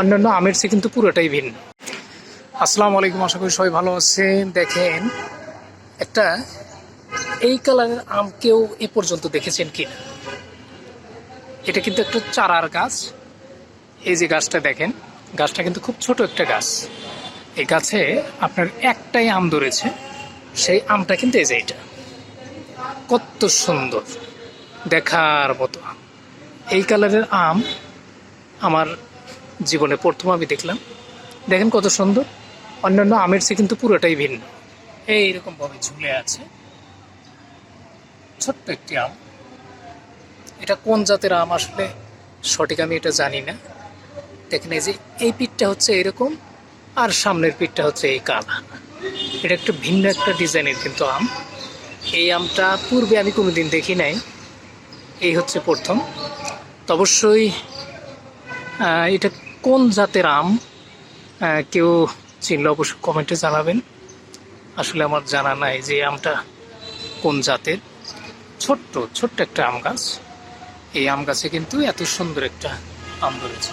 অন্যান্য আমের চেয়ে কিন্তু পুরোটাই ভিন্ন। আসসালামু আলাইকুম, আশা করি সবাই ভালো আছেন। দেখেন, একটা এই কালারের আম কেউ এ পর্যন্ত দেখেছেন কি না এটা কিন্তু একটা চারার গাছ। এই যে গাছটা দেখেন, গাছটা কিন্তু খুব ছোট একটা গাছ। এই গাছে আপনার একটাই আম ধরেছে, সেই আমটা কিন্তু এই যে এটা। কত সুন্দর, দেখার মতো এই কালারের আম আমার জীবনে প্রথম আমি দেখলাম। দেখেন কত সুন্দর। অন্যান্য আমের চেয়ে কিন্তু পুরোটাই ভিন্ন। এইরকম ভাবে ঝুলে আছে। ছোট্ট একটি আম। এটা কোন জাতের আম আসলে? সঠিক আমি এটা জানি না। দেখেন এই যে এই পিঠটা হচ্ছে এরকম আর সামনের পিঠটা হচ্ছে এই কালা। এটা একটা ভিন্ন একটা ডিজাইনের কিন্তু আম। এই আমটা পূর্বে আমি কোনোদিন দেখি নাই। এই হচ্ছে প্রথম। অবশ্যই এটা কোন জাতের আম কেউ চিনলে অবশ্যই কমেন্টে জানাবেন। আসলে আমার জানা নাই যে আমটা কোন জাতের। ছোট্ট ছোট্ট একটা আম গাছ। এই আম গাছে কিন্তু এত সুন্দর একটা আম ধরেছে।